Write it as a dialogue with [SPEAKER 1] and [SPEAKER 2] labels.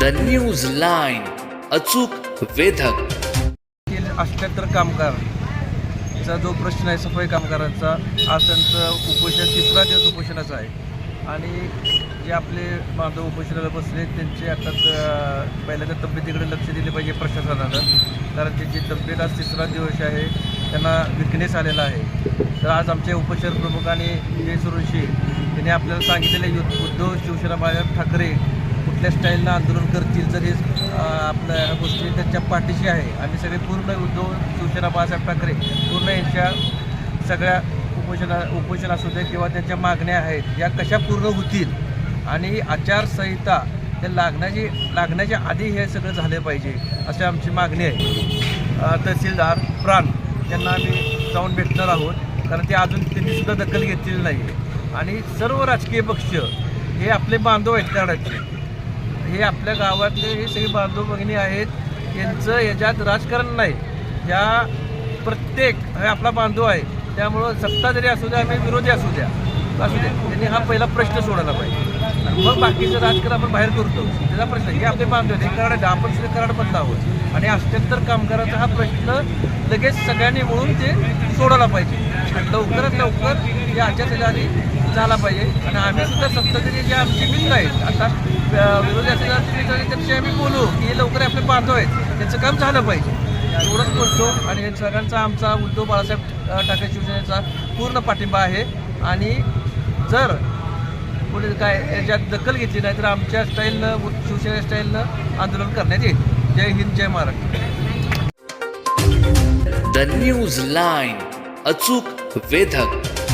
[SPEAKER 1] The news line अचूक वेधक.
[SPEAKER 2] तर कामगार चा जो प्रश्न आहे सफाई कामगारांचा आज त्यांचं उपोषण तिसरा दिवस उपोषणाचा आहे. आणि जे आपले बांधव उपोषणाला बसले त्यांचे आता पहिल्यांदा तब्येतीकडे लक्ष दिले पाहिजे प्रशासनानं. कारण त्यांची तब्येत आज तिसरा दिवस आहे त्यांना विकनेस आलेला आहे. तर आज आमचे उपचार प्रमुख आणि जय सुरुशी त्यांनी आपल्याला सांगितलेले युद्ध उद्धव शिवसेना बाळासाहेब ठाकरे कुठल्या स्टाईलनं आंदोलन करतील जर हे आपल्या ह्या गोष्टी त्यांच्या पाठीशी आहे. आम्ही सगळे पूर्ण उद्धव शिवसेना बाळासाहेब ठाकरे पूर्ण यांच्या सगळ्या उपोषणा उपोषण असू दे किंवा त्यांच्या मागण्या आहेत या कशा पूर्ण होतील? आणि आचारसंहिता त्या लागण्याची लागण्याच्या आधी हे सगळं झालं पाहिजे अशी आमची मागणी आहे. तहसीलदार प्राण यांना आम्ही जाऊन भेटणार आहोत कारण ते अजून त्यांनी सुद्धा दखल घेतलेली नाही आहे आणि सर्व राजकीय पक्ष हे आपले बांधव आहेत कराडाचे हे आपल्या गावातले हे सगळे बांधव भगिनी आहेत. यांचं याच्यात राजकारण नाही. या प्रत्येक हे आपला बांधव आहे. त्यामुळं सत्ता जरी असू द्या आम्ही विरोधी असू द्या असू द्या त्यांनी हा पहिला प्रश्न सोडायला पाहिजे. आणि मग बाकीचं राजकारण आपण बाहेर करतो. त्याचा प्रश्न हे आपले बांधव आहेत. हे कराड आपण सुद्धा कराडमधला आहोत. आणि अष्ट्याहत्तर कामगाराचा हा प्रश्न लगेच सगळ्यांनी मिळून ते सोडायला पाहिजे. लवकरात लवकर या आचारसंहिता झाला पाहिजे. आणि आम्ही सुद्धा सत्ताधारी जे आमचे मित्र आहेत आता विरोधी असेल मित्र आम्ही बोलू की हे लवकर आपले बांधव आहेत. त्यांचं काम झालं पाहिजे. एवढंच बोलतो. आणि हे सगळ्यांचा आमचा उद्धव बाळासाहेब ठाकरे शिवसेनेचा पूर्ण पाठिंबा आहे. आणि जर कोणी काय याच्यात दखल घेतली नाही तर आमच्या स्टाईलनं शिवसेना स्टाईलनं आंदोलन करण्यात येईल. जय हिंद जय महाराष्ट्र.
[SPEAKER 1] द न्यूज लाईन अचूक वेधक.